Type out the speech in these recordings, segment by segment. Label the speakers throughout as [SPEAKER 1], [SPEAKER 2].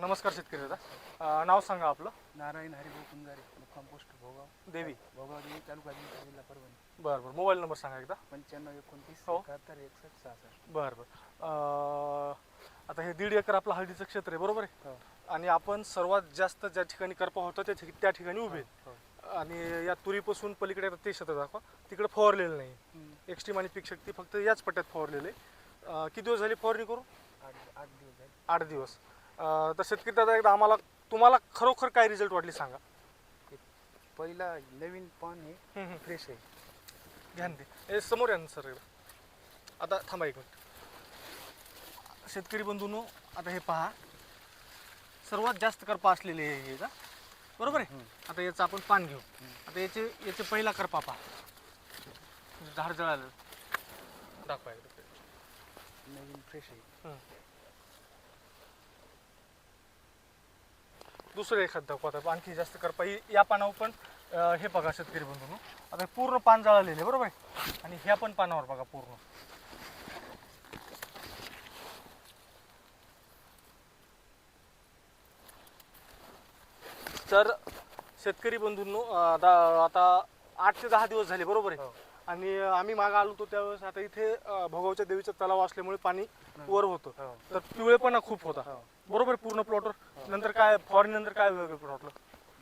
[SPEAKER 1] नमस्कार शेतकरी दादा. नाव सांगा आपलं.
[SPEAKER 2] नारायण हरिभाऊ कुंजारे मुक्काम पोस्ट भोगाव.
[SPEAKER 1] देवी.
[SPEAKER 2] भोगाव देवी तालुका जिल्हा जिल्हा परभणी.
[SPEAKER 1] बरं बरं. मोबाईल नंबर सांगा एकदा.
[SPEAKER 2] पंच्याण्णव एकोणतीस
[SPEAKER 1] हो.
[SPEAKER 2] एकाहत्तर एकसष्ट सहासष्ट.
[SPEAKER 1] बरं बरं. आता हे दीड एकर आपलं हळदीचं क्षेत्र आहे बरोबर आहे?
[SPEAKER 2] हो.
[SPEAKER 1] आणि आपण सर्वात जास्त ज्या ठिकाणी करपा होता त्या त्या ठिकाणी उभे.
[SPEAKER 2] हो
[SPEAKER 1] आणि या तुरीपासून पलीकडे आता ते क्षेत्र दाखवा. तिकडे फवारलेलं नाही. एक्स्ट्रीम आणि पीक शक्ती फक्त याच पट्ट्यात फवारलेले किती दिवस झाले फवारणी करू
[SPEAKER 2] आठ दिवस
[SPEAKER 1] आठ दिवस. अ, तर शेतकरी दादा एकदा आम्हाला तुम्हाला खरोखर काय रिझल्ट वाटले सांगा.
[SPEAKER 2] पहिला नवीन पान हे
[SPEAKER 1] हम्म, हम्म.
[SPEAKER 2] फ्रेश आहे.
[SPEAKER 1] ध्यान दे. हे समोर या ना सर एकदा. आता थांबा एक मिनिट. शेतकरी बंधूंनो आता हे पहा. सर्वात जास्त करपा असलेले हे हे का? बरोबर आहे. आता याचं आपण पान घेऊ. आता याचे याचे पहिला करपा पहा. झाड जळालं. दाखवा एकदा.
[SPEAKER 2] नवीन फ्रेश आहे.
[SPEAKER 1] हम्म. दुसरं एखाद दाखवा आणखी जास्त करपा ही या पानावर पण अं, हे बघा शेतकरी बंधूंनो. आता हे पूर्ण पान जळालेले आहे, बरोबर आहे? आणि ह्या पण पानावर बघा पूर्ण. तर शेतकरी बंधूंनो अं, आता आता आठ ते दहा दिवस झाले बरोबर आहे?
[SPEAKER 2] हो.
[SPEAKER 1] आणि अं, आम्ही मागं आलो होतो त्यावेळेस आता इथे अं, भोगावच्या देवीचा तलाव असल्यामुळे पाणी वर होतं.
[SPEAKER 2] हो.
[SPEAKER 1] तर पिवळेपणा खूप होता.
[SPEAKER 2] हो.
[SPEAKER 1] बरोबर आहे? पूर्ण प्लॉटवर काय फॉरेन नंतर काय वेगळं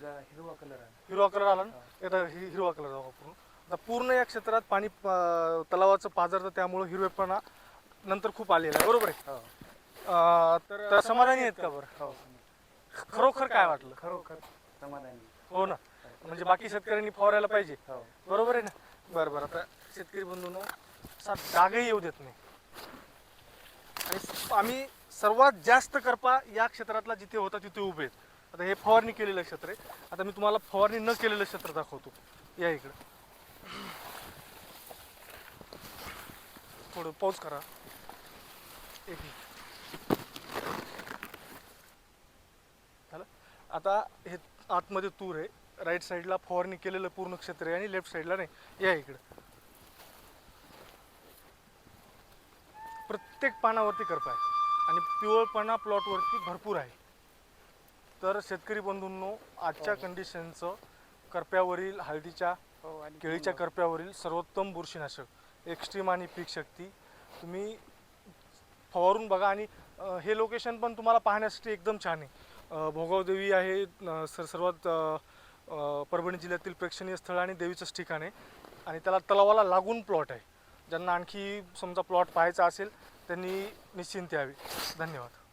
[SPEAKER 2] जरा हिरवा कलर आहे.
[SPEAKER 1] हिरवा कलर आला ना? एकदा हि- हिरवा कलर पूर्ण. आता पूर्ण या क्षेत्रात पाणी अं, तलावाचं पाझरतं त्यामुळे हिरवेपणा नंतर खूप आलेला आहे. बरोबर आहे?
[SPEAKER 2] हो.
[SPEAKER 1] अं, तर समाधानी आहेत का बरं?
[SPEAKER 2] हो.
[SPEAKER 1] खरोखर काय वाटलं?
[SPEAKER 2] खरोखर समाधानी
[SPEAKER 1] हो ना. म्हणजे बाकी शेतकऱ्यांनी फवारायला पाहिजे.
[SPEAKER 2] हो.
[SPEAKER 1] बरोबर आहे ना? बरं बरं. आता शेतकरी बंधूंनो असा डागही येऊ देत नाही. आणि आम्ही सर्वात जास्त करपा या क्षेत्रातला जिथे होता तिथे उभे आहेत. आता हे फवारणी केलेलं क्षेत्र आहे. आता मी तुम्हाला फवारणी न केलेलं क्षेत्र दाखवतो. या इकडं. थोडं पॉज करा. एक झालं? आता हे आतमध्ये तूर आहे. राईट साईडला फवारणी केलेलं पूर्ण क्षेत्र आहे आणि लेफ्ट साईडला नाही. या इकडं. प्रत्येक पानावरती करपा आहे. आणि पिवळपणा प्लॉटवरती भरपूर आहे. तर शेतकरी बंधूंनो आजच्या कंडिशनचं करप्यावरील हळदीच्या
[SPEAKER 2] हो
[SPEAKER 1] केळीच्या करप्यावरील सर्वोत्तम बुरशीनाशक एक्स्ट्रीम आणि पीक शक्ती तुम्ही फवारून बघा. आणि हे लोकेशन पण तुम्हाला पाहण्यासाठी एकदम छान आहे. भोगावदेवी आहे सर सर्वात परभणी जिल्ह्यातील प्रेक्षणीय स्थळ आणि देवीचंच ठिकाण आहे. आणि त्याला तलावाला लागून प्लॉट आहे. ज्यांना आणखी समजा प्लॉट पाहायचा असेल त्यांनी निश्चिंत यावी. धन्यवाद.